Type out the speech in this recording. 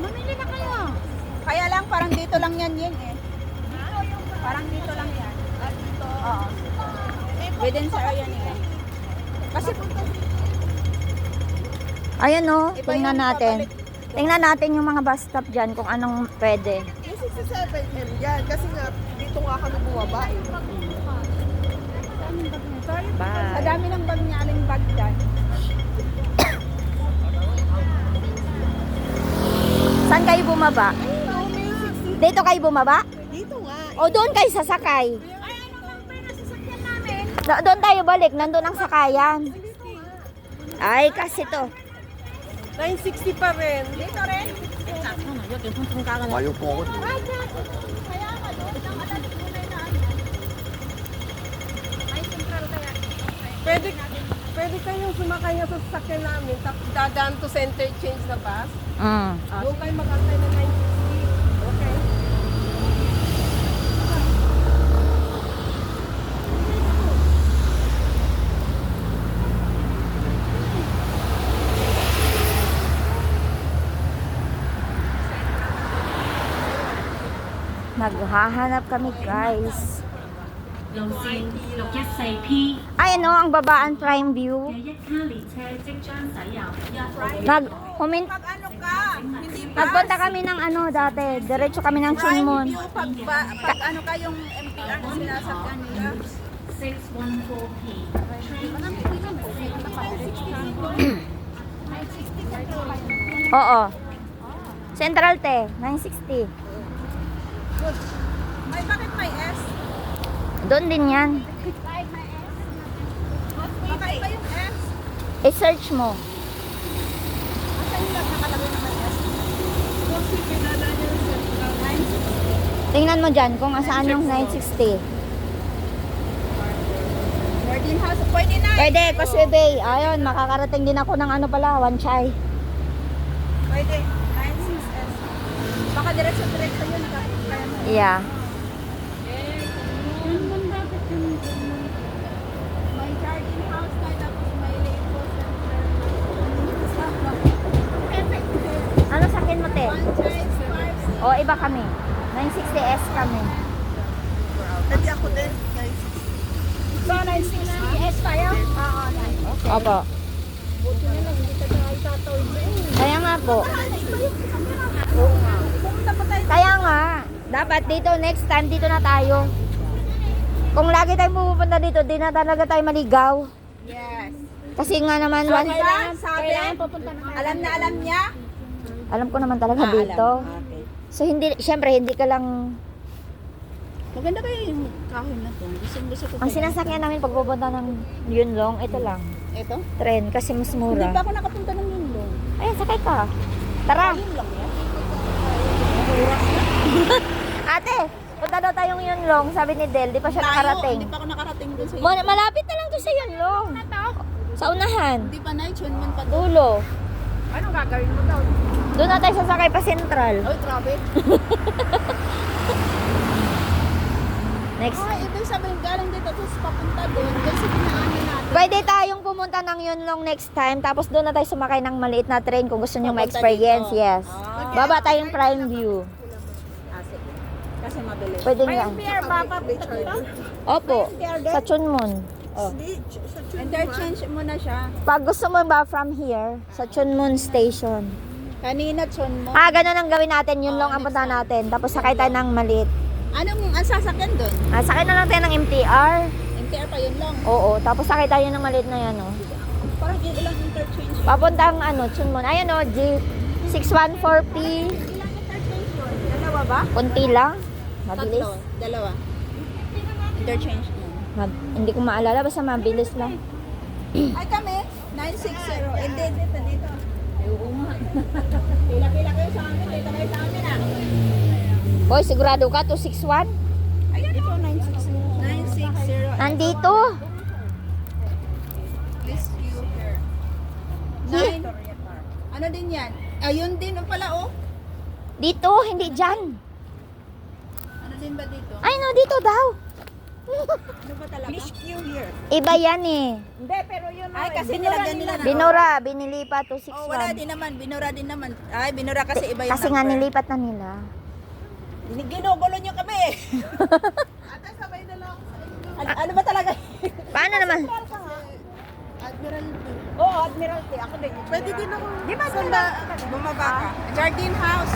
Mamili na kayo. Kaya lang, parang dito lang yan yun eh. Parang dito lang yan. At dito? Oo. Within sa area nila. Kasi Ayan o, Iba tingnan yung natin. Tingnan natin yung mga bus stop dyan kung anong pwede. Yung 67M yan, kasi nga, dito nga kami bumaba eh. Sorry, Bye. ng bag niya, aling bag dyan. Saan kayo bumaba? Dito kayo bumaba? Dito nga. O doon kayo sasakay? Ay, ano bang pinasasakyan namin? Do- doon tayo balik, nandun ang sakayan. Ay, kasi to. 960 pa rin. Dito rin. Ayaw po ako. Kaya ka doon, alam tunay na ano. May central kaya. Pwede, pwede kayong sumakay nga sa sasakyan namin, tapos dadaan to center change na bus. Mm. Doon kayo mag-antay na 960. Okay? Maghahanap kami, guys. 路线六一四 P Ay, ano, ang babaan Prime View. 嘅一卡列车即将驶入一 Nag, humin, Pag ano ka, hindi ba? nagpunta kami ng ano dati, diretso kami ng Prime Chunmon. view pag, ba, pag ano ka yung MTR na sinasakyan nila. 614 P Oo. Central te, 960. Ay, bakit may S? Doon din yan. I-search mo. Na may S? Tingnan mo dyan kung asaan yung 960. Guardian House. Pwede na. Pwede, Causeway Bay. Ayun, makakarating din ako ng ano pala, Wanchay. Pwede. 96S. Baka diretso-diretso yun. Kaya mo. Yeah. May Guardian House tayo tapos may Lego Ano sa akin mo, te? One size, O, iba kami. 960S kami. Pwede ako din. So, 96S tayo? Oo, okay. Opo. Buti na lang, hindi ka tayo tatawid. Kaya nga po. Kaya nga, dapat dito next time dito na tayo. Kung lagi tayong pupunta dito, di na talaga tayo maligaw. Yes. Kasi nga naman, So, one, kailangan sabi, alam na alam niya? alam ko naman talaga dito. Okay. So hindi, syempre hindi ka lang, Maganda kayo yung kahoy na to. Gusto, gusto ko ang kaya. sinasakyan namin pag pupunta ng Yunlong, ito lang, Ito? tren, kasi mas Hindi pa mura. ako nakapunta ng Yunlong. Ayun, sakay ka. Tara. Yunlong yan? Ate, punta daw tayong Yunlong, sabi ni Del, di pa siya Layo, nakarating. Hindi pa ako nakarating dun sa Ma- malapit na lang to sa Yunlong. Sa unahan. Hindi pa na, Chunman pa doon. Dulo. Anong gagawin mo daw? Doon na tayo sasakay pa Central. Oy, grabe. Next. Ay, ibig sabihin galing dito tapos papunta doon. Doon sa pinaanan natin. Pwede tayong pumunta ng Yunlong next time, tapos doon na tayo sumakay ng maliit na train kung gusto nyo ma-experience. Yes. Ah. Baba tayong Prime View. Ah, sige. Kasi mabilis. Pwede nga. Pier ba? Opo. Sa Chunmun. Oh. Interchange mo na siya. Pag gusto mo ba from here, sa Chunmun Station. Kanina, Chunmo. Ah, ganun ang gawin natin. Yunlong ang punta natin. Tapos sakay tayo ng maliit. Anong ang sasakyan doon? Ah, sakay na lang tayo ng MTR. MTR pa yun lang. Oo. Tapos sakay tayo ng maliit na yan, oh. Parang yun ilang interchange. Papuntang ano, Chunmun. Ayun, oh, G614P. Ilang interchange yun? Dalawa ba? Kunti lang. Mabilis. Tatlo. Dalawa. Interchange. Mag, hindi ko maalala, basta mabilis lang. Ay kami, 960. Hindi, dito, dito. Pila-pila kayo sa amin. Dito kayo sa amin ah. Hoy, sigurado ka, 261? Ayan ito, 960. 960. Nandito. Please you here. Nine. Ano din yan? Ayun din oh, pala oh. Dito, hindi dyan. Ano din ba dito? Ay, no, dito daw. Ano ba talaga? Fish Q here. Iba yan eh. Hindi, pero yun. Ay, kasi nilagyan nila na. Binura, binilipat to Oh, wala 6-1. din naman. Binura din naman. Ay, binura kasi iba yung Kasi nga number. nilipat na nila. Ginugulo nyo kami eh. Ate, sabay na lang ako sa inyo. ano, ano ba talaga? Paano naman? Admiralty. Oo, oh, Admiralty. Ako din. Pwede din ako. Di ba, bumaba ka? Jardine House.